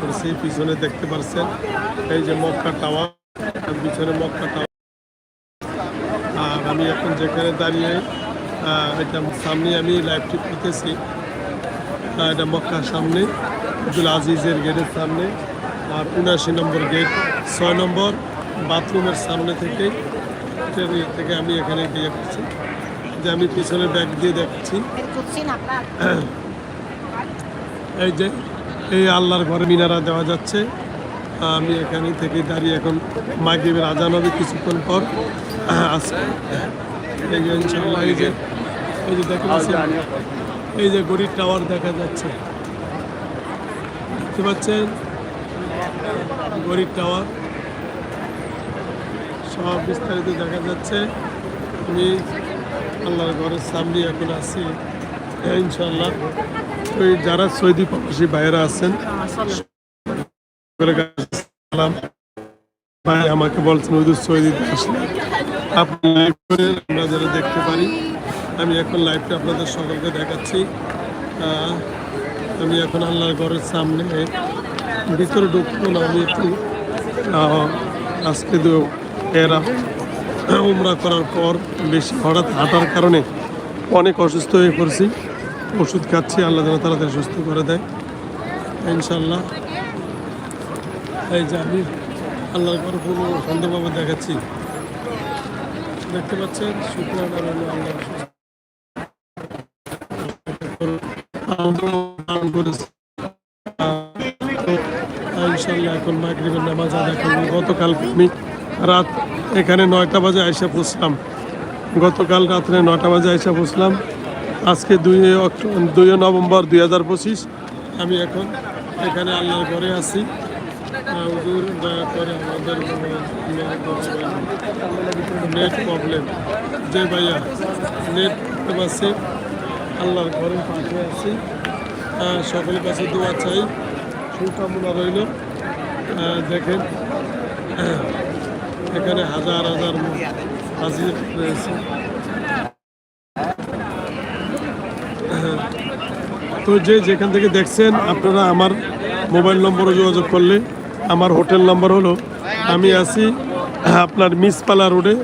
করছি পিছনে দেখতে পাচ্ছেন এই যে মক্কা টাওয়ার পিছনে মক্কা টাওয়ার। আর আমি এখন যেখানে দাঁড়িয়ে এটা সামনে আমি লাইভটি করতেছি এটা মক্কার সামনে আব্দুল আজিজের গেটের সামনে আর উনাশি নম্বর গেট ছয় নম্বর বাথরুমের সামনে থেকে থেকে আমি এখানে বিয়ে করছি যে আমি পিছনে ব্যাগ দিয়ে দেখছি। এই যে এই আল্লাহর ঘরে মিনারা দেওয়া যাচ্ছে। আমি এখানে থেকে দাঁড়িয়ে এখন মাগরিবের আজান হবে কিছুক্ষণ পর। ইনশাল্লাহ এই যে এই যে এই যে গরিব টাওয়ার দেখা যাচ্ছে। দেখতে পাচ্ছেন? গরিব টাওয়ার। সব বিস্তারিত দেখা যাচ্ছে। আমি আল্লাহর ঘরের সামনে এখন আছি। ইনশাল্লাহ যারা সৌদি প্রবাসী বাইরে আছেন ভাই, আমাকে বলছেন ওই সৌদিতে আসলে আপনি আমরা যারা দেখতে পারি, আমি এখন লাইভটা আপনাদের সকলকে দেখাচ্ছি। আমি এখন আল্লাহর ঘরের সামনে ভিতরে ঢুকবো না, আমি একটু আজকে তো এরা উমরা করার পর বেশি হঠাৎ হাঁটার কারণে অনেক অসুস্থ হয়ে পড়ছি। ওষুধ খাচ্ছি, আল্লাহ যেন তাড়াতাড়ি সুস্থ করে দেয়। ইনশাল্লাহ এই যে আমি আল্লাহর ঘর পুরো সুন্দরভাবে দেখাচ্ছি। দেখতে পাচ্ছেন শুক্রান আল্লাহ ইনশাল্লাহ এখন গতকাল আমি রাত এখানে নয়টা বাজে আইসা পৌঁছলাম। গতকাল রাত্রে নটা বাজে আইসা পৌঁছলাম। আজকে দুই দুই নভেম্বর দুই হাজার পঁচিশ। আমি এখন এখানে আল্লাহর ঘরে আছি। দয়া করে আমাদের নেট প্রবলেম যে ভাইয়া নেট পারছি আল্লাহর ঘরের পাশে আছি। সকলের কাছে দোয়া চাই। শুভকামনা রইল। দেখেন, এখানে হাজার হাজার হাজির রয়েছে। তো যে যেখান থেকে দেখছেন, আপনারা আমার মোবাইল নম্বরে যোগাযোগ করলে, আমার হোটেল নম্বর হলো, আমি আছি আপনার মিসপালা রোডে।